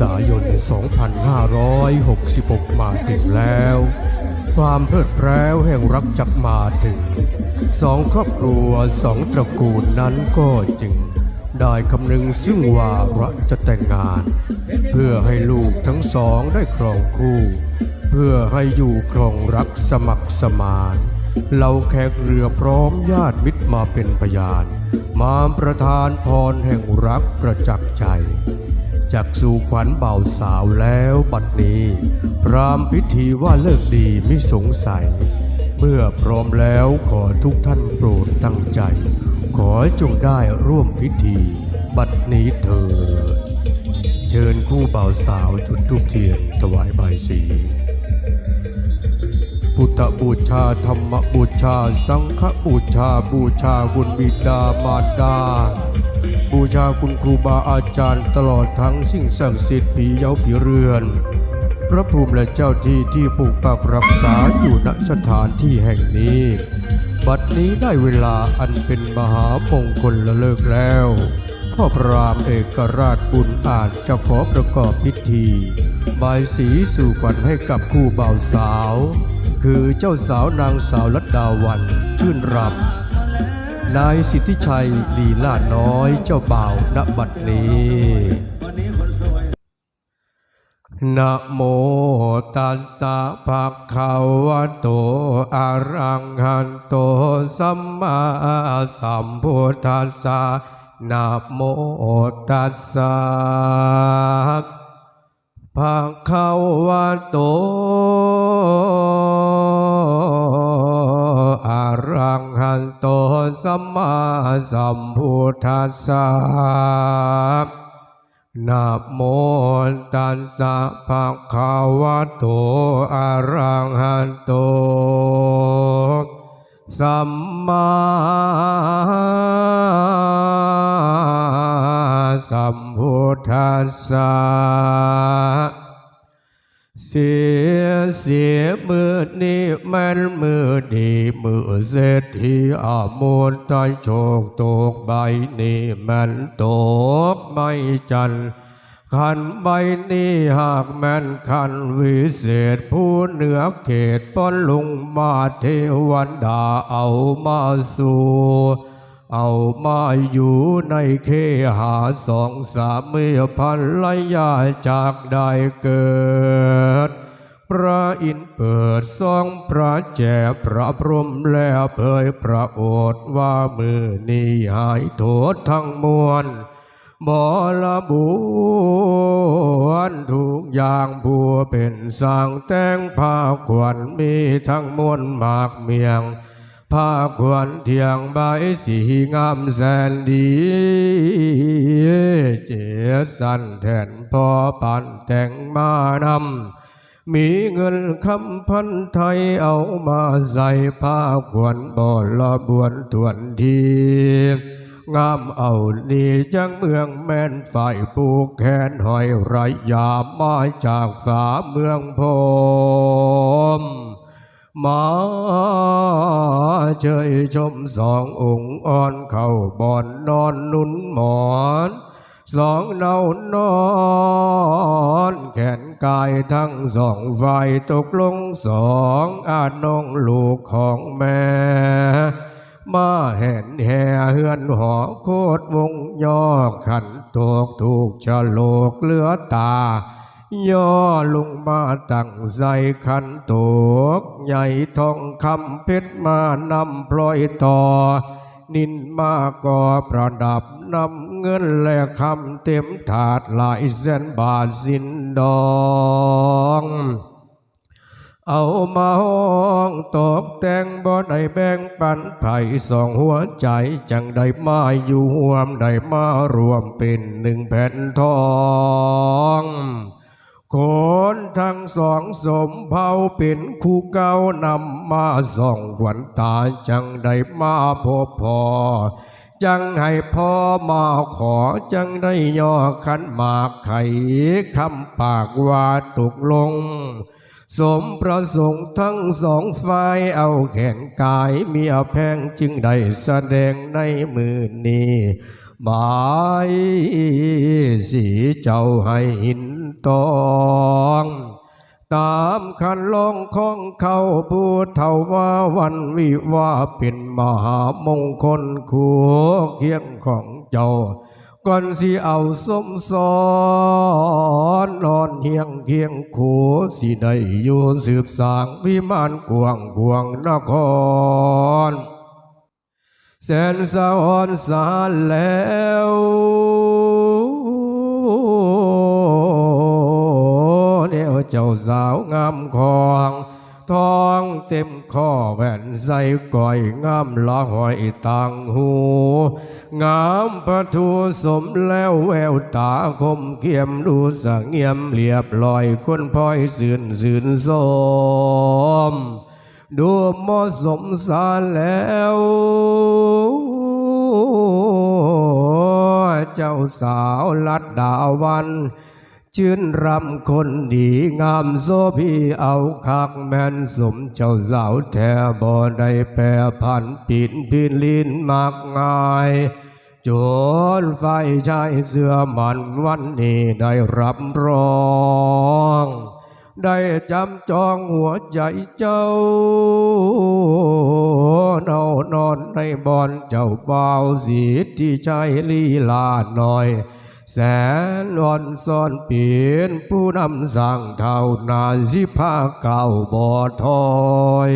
ษายน 2566 มาถึงแล้ว ความเพลิดเพลิแห่งรักจักมาถึง สองครอบครัวสองตระกูลนั้นก็จึง ได้คำนึงซึ่งวาระจะแต่งงาน เพื่อให้ลูกทั้งสองได้ครองคู่ เพื่อให้อยู่ครองรักสมัครสมานเราแขกเรือพร้อมญาติมิตรมาเป็นพยาน มาประทานพรแห่งรักประจักษ์ใจ จากสู่ขวัญเบาสาวแล้วบัดนี้ พรามพิธีว่าเลิกดีไม่สงสัย เมื่อพร้อมแล้วขอทุกท่านโปรดตั้งใจ ขอจงได้ร่วมพิธี บัดนี้เถิดเชิญคู่บ่าสาวจุดทูปเทียนถวายใบสีพุทธบูชาธรรมบูชา สังฆบูชาบูชาคุณบิดามารดา บูชาคุณครูบาอาจารย์ตลอดทั้งสิ่งศักดิ์สิทธิ์ผีเย้าผีเรือน พระภูมิและเจ้าที่ที่ปกปักรักษาอยู่ณสถานที่แห่งนี้ บัดนี้ได้เวลาอันเป็นมหามงคลละเลิกแล้วพ่อพรามเอกราชบุญอาจจะขอประกอบพิธีบายสีสู่ขวัญให้กับคู่บ่าวสาว คือเจ้าสาวนางสาวลัดดาวันชื่นรำ นายสิทธิชัยลีลาน้อยเจ้าบ่าวณบัดนี้นะโมตัสสะภะคะวะโตอะระหันโตสัมมาสัมพุทธัสสะนะโมตัสสะภะคะวะโต อะระหันโตสัมมาสัมพุทธัสสะนะโมตัสสะภะคะวะโตอะระหะโตสัมมาสัมพุทธัสสะ เสียเสียมือนี้ม่นมือดีมือเศรษฐีอามูลใต้โชคตกใบนี้ม่นตกไม่จันทันใบนี้หากแม่นขันวิเศษผู้เหนือเขตป้อนลุงมาเทวันดาเอามาสู่ เอามาอยู่ในเคหาสองสามเมื่อพันลยาจากได้เกิด พระอินเปิดซองพระแจพระพรหมแล้วเผยพระโอษฐ์ว่ามือนี้หายโทษทั้งมวลบอละบุญทุกอย่างบัวเป็นสร้างแต่งผ้าขวัญมีทั้งมวลหมากเมียง ผ้าขวัญเทียงใบสีงามแสนดี เจสันแทนพอปันแต่งมานำ มีเงินคำพันไทยเอามาใส่ผ้าขวัญบ่อละบวนทวนทีงามเอานี่จังเมืองแม่นฝ่ายปลูกแขนหอยไรยามมาจากฝาเมืองพม มาเชยชมสององค์อ่อนเข้าบอนนอนนุนหมอนสองเนานอนแขนกายทั้งสองฝ่ายตกลงสองอาน้องลูกของแม่ มาเห็นแห่เฮือนหอโคตรวงย่อขันตกถูกฉลกเหลือตา ย่อลงมาตั้งใจขันตก ใหญ่ทองคำเพชรมานำพลอยต่อ นินมาก่อประดับนำเงินและคำเต็มถาดหลายแสนบาทสินดองเอามาห้องตกแต่งบ่ได้แบ่งปันไผ่สองหัวใจจังได้มาอยู่ห่วมได้มารวมเป็นหนึ่งแผ่นทอง คนทั้งสองสมเผาเป็นคู่เก่านำมาส่องขวัญตาจังได้มาพบพอ จังให้พ่อมาขอจังได้ย่อขันหมากไข่คำปากว่าตกลง สมประสงค์ทั้งสองฝ่ายเอาแขนกายเมียแพงจึงได้แสดงในมือนี้หมายสีเจ้าให้หิน ตองตามคันลองของเขาผู้เท่าว่าวันวิวาเป็นมหามงคลคู่เคียงของเจ้าก่อนสิเอาสมสอนนอนเฮียงเคียงโขสิได้อยู่สืบสางวิมานกวางกวางนครแสนสะออนสาแล้ว เจ้าสาวงามคองทองเต็มข้อแหวนใส่ก้อยงามละหอยต่างหู งามประทูสมแล้วแววตาคมเขียมดูสงเงียมเรียบลอยคนพลอยสื่นสื่นสมดูเหมาะสมสารแล้วเจ้าสาวลัดดาวัน ชื่นรำคนดีงามโซพีเอาคักแม่นสมเจ้าสาวแท้บ่ได้แปรพันปินพินลินมากงายจนไฟชายเสื้อมันวันนี้ได้รับรอง ได้จำจองหัวใจเจ้าเนานอนในบอนเจ้าเบาสีที่ใจลีลาหน่อย แสนอ่อนซ่อนเปลี่ยนผู้นำสั่งเท่านาสิพาเก่าบ่อถอย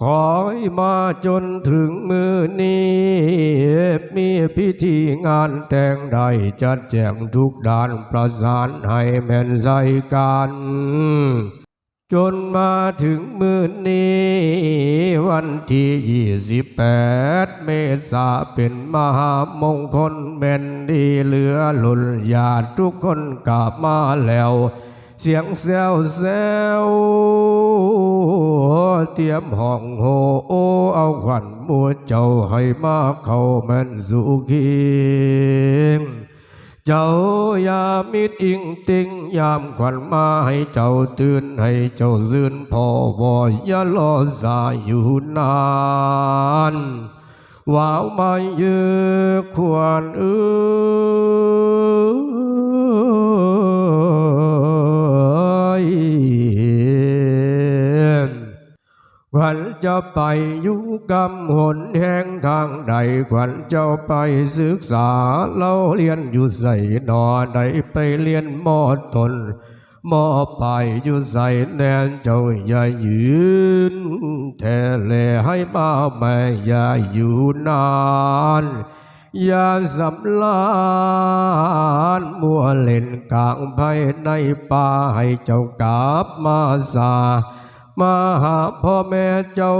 ขอให้มาจนถึงมือนี้ มีพิธีงานแต่งใดจัดแจงทุกด้านประสานให้แม่นใจกัน จนมาถึงมือนี้ วันที่ยี่สิบแปดเมษาเป็นมหามงคลแม่นดีเหลือหลุนญาติทุกคนกลับมาแล้ว เสียงแซวแซวเตรียมห้องโหเอาขวัญมัวเจ้าให้มาเข้าแม่นสุขี เจ้ายามิดอิงติงยามขวัญมาให้เจ้าตื่นให้เจ้าซื่นพอวอยอย่ารอสายอยู่นานว่าวมาเยอะควรเอ้ ขวัญจะไปอยู่กำหนแห่งทางใดขวัญจ้าไปศึกษาเล่าเรียนอยู่ใส่นอใดไปเรียนมอตนมอไปอยู่ใส่แนนเจ้าอย่ายืนแท่แลให้มาแม่อย่าอยู่นานอย่าสำลานมัวเล่นกลางภายในป่าให้เจ้ากลับมาสา มาหาพ่อแม่เจ้า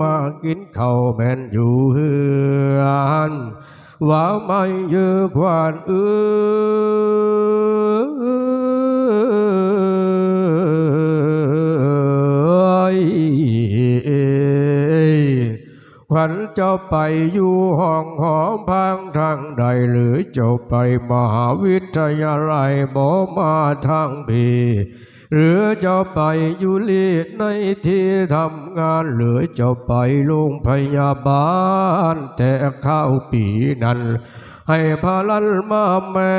มากินข้าวแม่นอยู่เฮือนว่าไม่เยอะควานเอ้ยขวัญเจ้าไปอยู่ห้องหอมพังทางใดหรือเจ้าไปมหาวิทยาลัยบ่มาทางพี หรือเจ้าไปอยู่ลีในที่ทำงาน หรือเจ้าไปโรงพยาบาล แต่ข้าวปีนั้น ให้พาลันมาแม่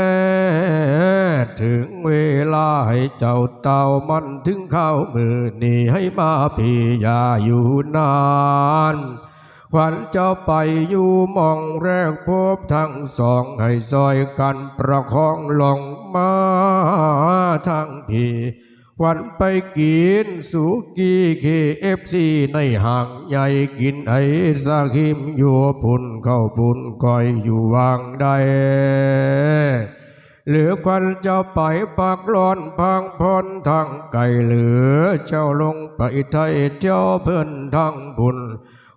ถึงเวลาให้เจ้าเต่ามันถึงข้าวมือนี่ให้มาพี่อย่าอยู่นานขวัญเจ้าไปอยู่มองแรกพบทั้งสองให้ซอยกันประคองลงมาทางพี่ วัญไปกินสุกี้เคเอฟซีในห้างใหญ่กินไอซาคิมอยู่พุ่นเข้าพุ่นก้อยอยู่วางใดเหลือควันเจ้าไปปากร้อนพังพนทางไกลเหลือเจ้าลงไปไทยเจ้าเพื่อนทางบุญ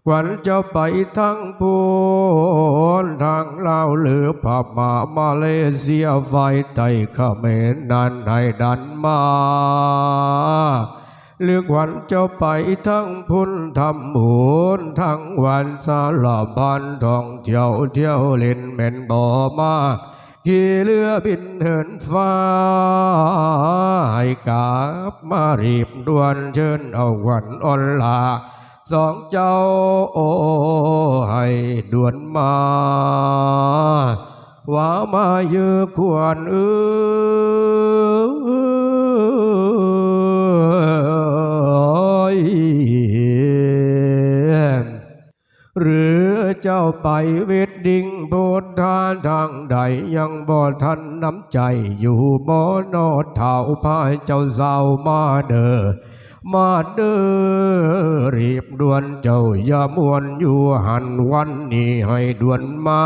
ควันจ้าไปทางพูนทางลาวหลือพม่ามาเลเซียไฟไตเขมรนันให้ดันมาเลือกวันเจ้าไปทั้งพุนทำบุญทั้งวันสาลาบันท่องเที่ยวเที่ยวเล่นแม่นบ่มาขี่เรือบินเหินฟ้า ให้กลับมารีบด่วนเชิญเอาวัญอ่อนลา สองเจ้าโอ้ให้ด่วนมาว่ามาเยอควรเอยหรือเจ้าไปเวดดิ่งโพดทานทางใดยังบ่ทันน้ำใจอยู่บ่นอดเท่าพายเจ้าสาวมาเด้อ มาเด้อรีบด่วนเจ้าอย่ามวนอยู่หันวันนี้ให้ด่วนมา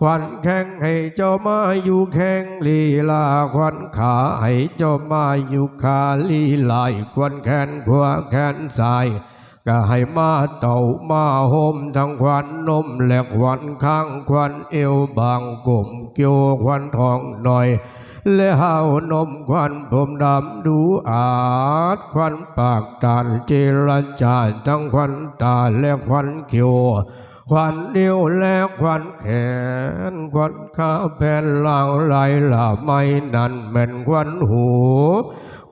ควันแข้งให้เจ้ามาอยู่แข้งลีลาควันขาให้เจ้ามาอยู่ขาลีลายควันแขนขวาแขนซ้ายก็ให้มาเต่ามาโฮมทั้งควันนมและควันข้างควันเอวบางกลมเกี่ยวควันทองหน่อย และหาวนมควันผมดำดูอาดควันปากตาลเจรจาทั้งควันตาและควันเขียวควันเดียวและควันแขนควันขาแผ่นลางไหลลาไม่นั่นแม่นควันหู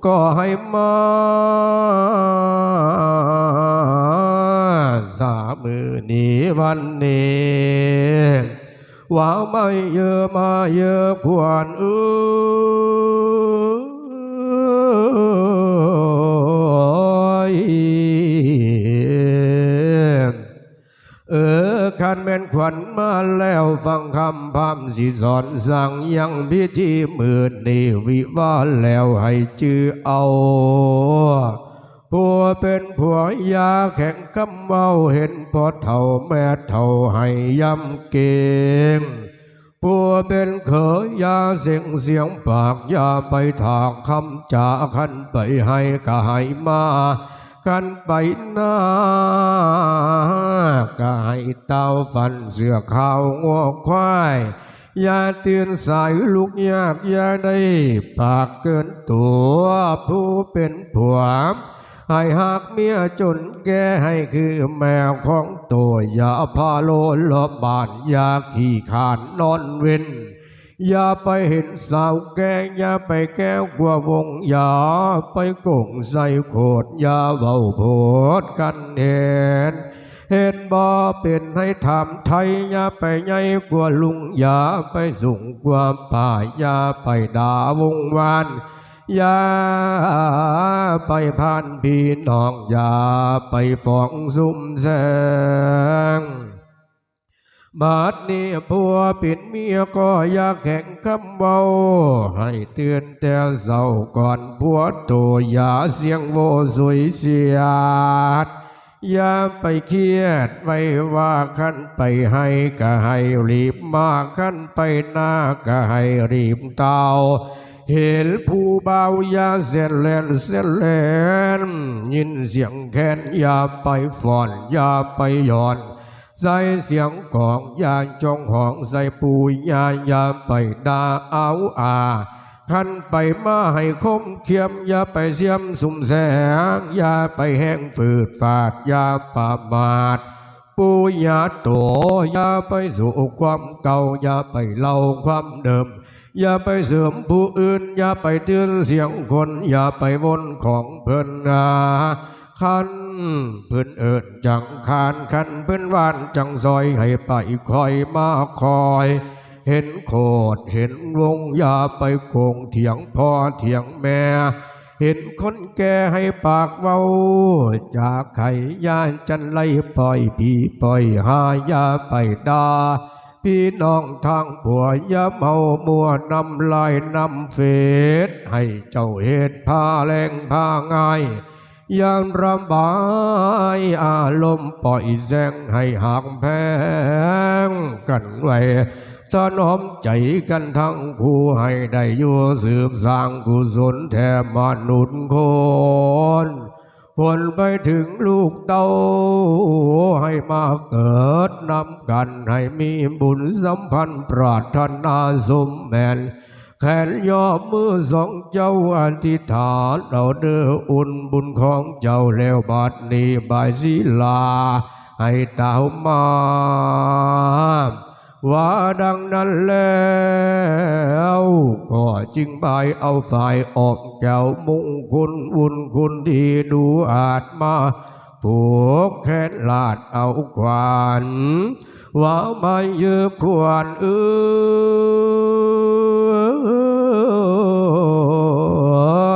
ก็ให้มาสามือนี้วันนี้ ว่าไม่เยอะมาเยอะควรเอยเออขันแม่นขวัญมาแล้วฟังคำพามสิสอนสั่งยังพิธีมือนีวิวาแล้วให้จือเอา ผัวเป็นผัวยาแข่งกำเมาเห็นพอเท่าแม่เท่าให้ย้ำเก่งผัวเป็นเขยอยาเสียงเสียงปากยาไปถากคำจาขันไปให้ก็ให้มากันไปหน้าก็ให้เต้าฟันเสือขาวงอกควายอย่าเตือนสายลูกยากอย่าได้ปากเกินตัวผู้เป็นผัว ให้หากเมียจนแก่ให้คือแมวของตัวอย่าพาโลนลบบานอย่าขี่ขานนอนเว้นอย่าไปเห็นสาวแก่อย่าไปแก้วกว่าวงอย่าไปโกงใส่โคดอย่าเบาโพดกันเห็นเห็นบ่เป็นให้ทำไทยอย่าไปใหญ่กว่าลุงอย่าไปสูงกว่าป่าอย่าไปด่าวงวาน อย่าไปผ่านพี่น้องอย่าไปฟ้องซุ่มแซงบาดนี้ผัวปิดเมียก็อยากแข่งคำเบา ให้เตือนแต่เศร้าก่อนผัวโตอย่าเสียงโวสวยเสียดอย่าไปเครียดไว้ว่าขั้นไปให้ก็ให้รีบมาขั้นไปหน้าก็ให้รีบเตา เห็นผู้เบายาเสียนแลนเสียนแลนยินเสียงแค้นอย่าไปฟอนอย่าไปย่อน ใส่เสียงกองยาจงหองใส่ปูยาอย่าไปด่าเอาอาขันไปมาให้คมเขียมอย่าไปเสียมสุ่มแสงอย่าไปแห้งฝืดฝาดอย่าประมาทปูยาโตอย่าไปสู่ความเก่าอย่าไปเล่าความเดิม อย่าไปเสริมผู้อื่น อย่าไปเตือนเสียงคน อย่าไปวนของเพิ่นนาคันเพิ่นเอิญจังคานคันเพิ่นวานจังซอยให้ไปคอยมาคอย เห็นโคดเห็นวงอย่าไปโกงเถียงพ่อเถียงแม่ เห็นคนแก่ให้ปากเว้า จากไข่ย่านจันไล่ปล่อยผีปล่อยหาอย่าไปดา พี่น้องทางผัวย่าเมามัวนำลายนำเฟดให้เจ้าเหตุพาแรงพาง่ายยางระบายอารมณ์ปล่อยแสงให้ห่างแพงกันไว้ถนอมใจกันทั้งคู่ให้ได้อยู่สืบสร้างกุศลแทมนุษย์คน ผลไปถึงลูกเต้า ให้มาเกิดนำกัน ให้มีบุญสัมพันธ์ปรารถนาสมแมนแขนย่อมือสองเจ้าอธิษฐานเราเด้ออุ่นบุญของเจ้าแล้วบัดนี้บายศิลา ให้เต้ามา ว่าดังนั้นแล้วก็จึงบายเอาฝ่ายออกเจ้ามุ่งคุณบุญคุณที่ดูอาจมาผูกแขนลาดเอาขวานว่าไม่ยืบควรเอ้ย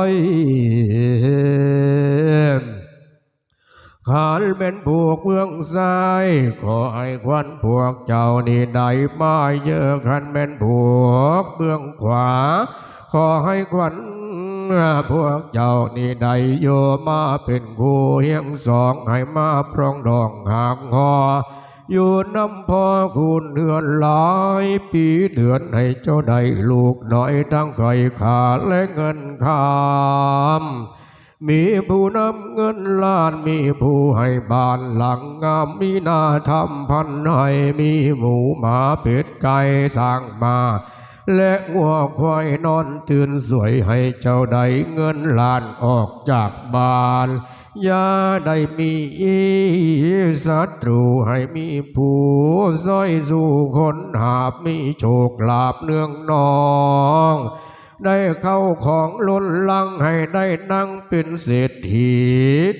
ขันเป็นพวกเมืองซ้ายขอให้ควันพวกเจ้านี่ได้มาเยอะขันเป็นพวกเมืองขวา ขอให้ควันพวกเจ้านี่ได้โยมาเป็นคู่เฮียงสองให้มาพรองดองหากงออยู่น้ำพอคุณเดือนหลายปีเดือนให้เจ้าได้ลูกน้อยทั้งไข่ขาและเงินคำ มีผู้นำเงินล้านมีผู้ให้บ้านหลังงามมีนาทำพันให้มีหมูหมาเป็ดไก่สร้างมา และงัวควายนอนตื่นสวยให้เจ้าได้เงินล้านออกจากบ้านอย่าได้มีศัตรูให้มีผู้ซ้อยสู่คนหาบมีโชคลาภเนืองนอง ได้เข้าของล้นลังให้ได้นั่งเป็นเศรษฐี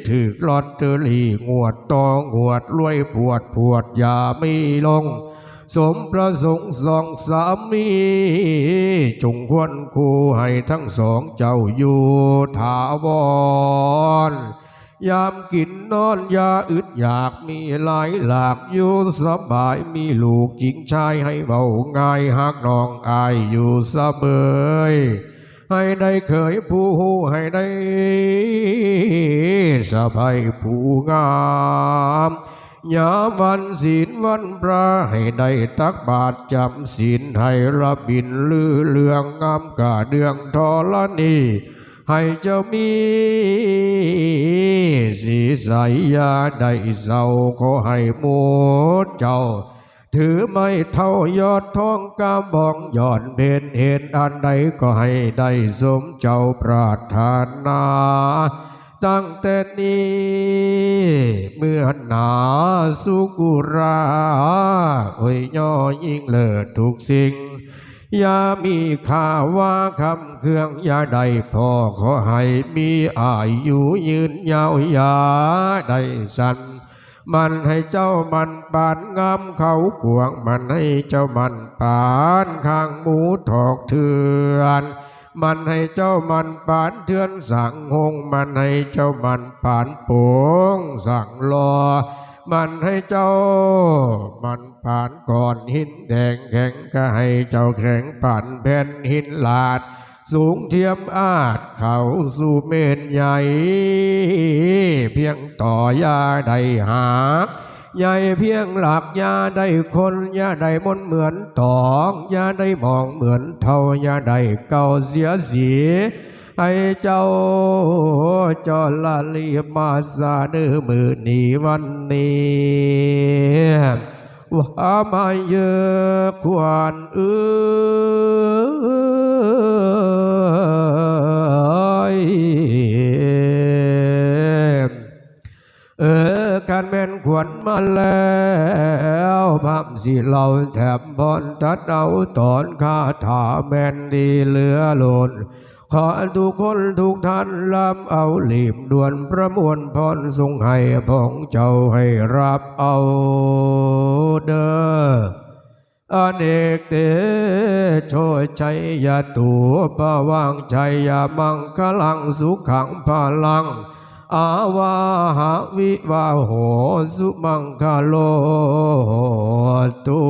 ถือลอตเตอรี่งวดตองวดรวยปวดปวดอย่าไม่ลง สมประสงค์สองสามี จงควรคู่ให้ทั้งสองเจ้าอยู่ถาวร ยามกินนอนยาอึดอยากมีหลายหลากอยู่สบายมีลูกจริงชายให้เบาง่ายหักน้องอายอยู่สเบยให้ได้เคยผู้หูให้ได้สะพายผู้งามยามวันศีลวันพระให้ได้ตักบาตรจำศีลให้ระบินลือเลืองงามกาเดืองทอละนี ให้เจ้ามีสีใสยาได้เศร้าขอให้หมูเจ้า ถือไม่เท่ายอดทองกำบองยอดเบนเห็นอันใดก็ให้ได้สมเจ้าปรารถนา ตั้งแต่นี้เมื่อหนาสุกุราโอ้ยย่อยิ่งเลิศทุกสิ่ง ย่ามีข่าวว่าคำเครื่องอย่าได้พอขอให้มีอายุยืนยาวยาได้สันมันให้เจ้ามันปานงามเขากวงมันให้เจ้ามันปานข้างหมูถอกเถือน มันให้เจ้ามันปานเทือนสั่งหงมันให้เจ้ามันปานโปงสั่งรอ มันให้เจ้า มันปานก่อนหินแดงแข็งก็ให้เจ้าแข็งปานแผ่นหินลาด สูงเทียมอาจเขาสู่เมนใหญ่ เพียงต่อยาได้หากใหญ่เพียงหลักยาได้คนยาได้มนเหมือนตองยาได้มองเหมือนเท่ายาได้เก่าเสียสี ให้เจ้าจอละลีมาสาเนื้อมือนีวันนี้ว่ามาเยอะควรเอ้ยเออการแม่นขวัญมาแล้วพับสิเราแถบพรทัดเอาตอนคาถาแม่นดีเหลือหล่น ขอทุกคนทุกท่านลำเอาหลีมด่วนประมวลพรทรงให้พองเจ้าให้รับเอาเด้ออเนกเตโชยชัยยาตัวปะวังชัยยามังคลังสุขังพลัง อาวาหาวิวาโหสุมังคโลตุ